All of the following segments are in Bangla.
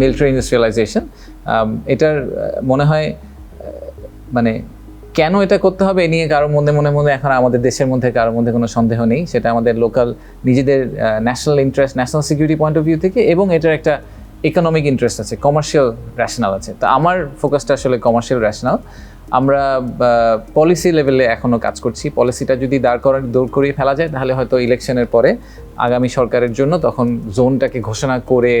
মিলিটারি ইন্ডাস্ট্রিয়ালাইজেশন এটার মনে হয় মানে কেন এটা করতে হবে এ নিয়ে কারোর মধ্যে মনে মনে এখন আমাদের দেশের মধ্যে কারোর মধ্যে কোনো সন্দেহ নেই। সেটা আমাদের লোকাল নিজেদের national interest national security point of view থেকে এবং এটার একটা ইকোনমিক ইন্টারেস্ট আছে কমার্শিয়াল র্যাশনাল আছে। তো আমার ফোকাসটা আসলে কমার্শিয়াল র্যাশনাল আমরা পলিসি লেভেলে এখনও কাজ করছি। পলিসিটা যদি দাঁড় করা, দৌড় করিয়ে ফেলা যায়, তাহলে হয়তো ইলেকশনের পরে আগামী সরকারের জন্য তখন জোনটাকে ঘোষণা করে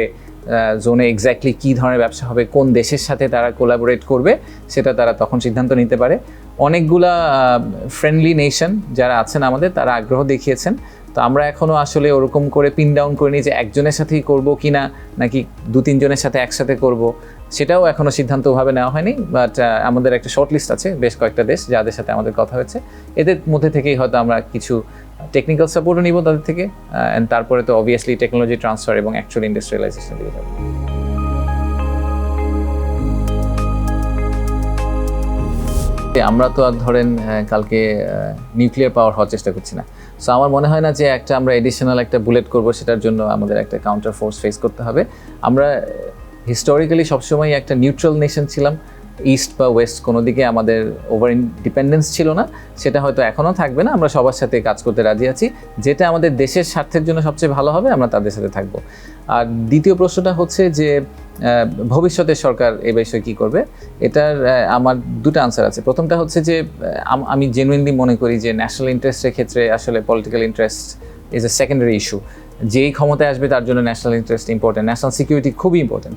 জোনে এক্স্যাক্টলি কী ধরনের ব্যবসা হবে, কোন দেশের সাথে তারা কোলাবোরেট করবে, সেটা তারা তখন সিদ্ধান্ত নিতে পারে। অনেকগুলা ফ্রেন্ডলি নেশন যারা আছেন আমাদের, তারা আগ্রহ দেখিয়েছেন। তো আমরা এখনও আসলে ওরকম করে পিন ডাউন করে নিই যে একজনের সাথেই করব কি না নাকি দু তিনজনের সাথে একসাথে করব। সেটাও এখনও সিদ্ধান্তভাবে নেওয়া হয়নি বাট আমাদের একটা শর্ট লিস্ট আছে, বেশ কয়েকটা দেশ যাদের সাথে আমাদের কথা হয়েছে। এদের মধ্যে থেকেই হয়তো আমরা কিছু টেকনিক্যাল সাপোর্টও নিব তাদের থেকে অ্যান্ড তারপরে তো অবভিয়াসলি টেকনোলজি ট্রান্সফার এবং অ্যাকচুয়াল ইন্ডাস্ট্রিয়ালাইজেশন দিকে যাব। আমরা তো আর ধরেন কালকে নিউক্লিয়ার পাওয়ার হওয়ার চেষ্টা করছি না। সো আমার মনে হয় না যে একটা আমরা এডিশনাল একটা বুলেট করব, সেটার জন্য আমাদের একটা কাউন্টার ফোর্স ফেস করতে হবে। আমরা হিস্টোরিক্যালি সবসময় একটা নিউট্রাল নেশন ছিলাম। ইস্ট বা ওয়েস্ট কোনো দিকে আমাদের ওভার ডিপেন্ডেন্স ছিল না, সেটা হয়তো এখনও থাকবে না, আমরা সবার সাথে কাজ করতে রাজি আছি। যেটা আমাদের দেশের স্বার্থের জন্য সবচেয়ে ভালো হবে, আমরা তাদের সাথে থাকব। আর দ্বিতীয় প্রশ্নটা হচ্ছে যে ভবিষ্যতে সরকার এ বিষয়ে কী করবে? এটার আমার দুটো আনসার আছে। প্রথমটা হচ্ছে যে আমি জেনুইনলি মনে করি যে ন্যাশনাল ইন্টারেস্টের ক্ষেত্রে আসলে political interest is a secondary issue যেই ক্ষমতায় আসবে তার জন্য national interest important national security খুবই ইম্পর্টেন্ট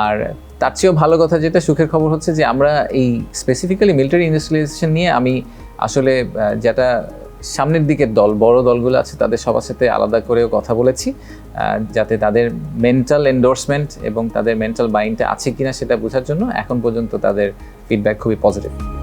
আর তার চেয়েও ভালো কথা যেটা, সুখের খবর হচ্ছে যে আমরা এই স্পেসিফিক্যালি মিলিটারি ইন্ডাস্ট্রিয়ালাইজেশন নিয়ে আমি আসলে যেটা সামনের দিকের দল, বড় দলগুলো আছে তাদের সবার সাথে আলাদা করেও কথা বলেছি যাতে তাদের মেন্টাল এন্ডোর্সমেন্ট এবং তাদের মেন্টাল বাইন্ডটা আছে কিনা সেটা বোঝার জন্য এখন পর্যন্ত তাদের ফিডব্যাক খুবই পজিটিভ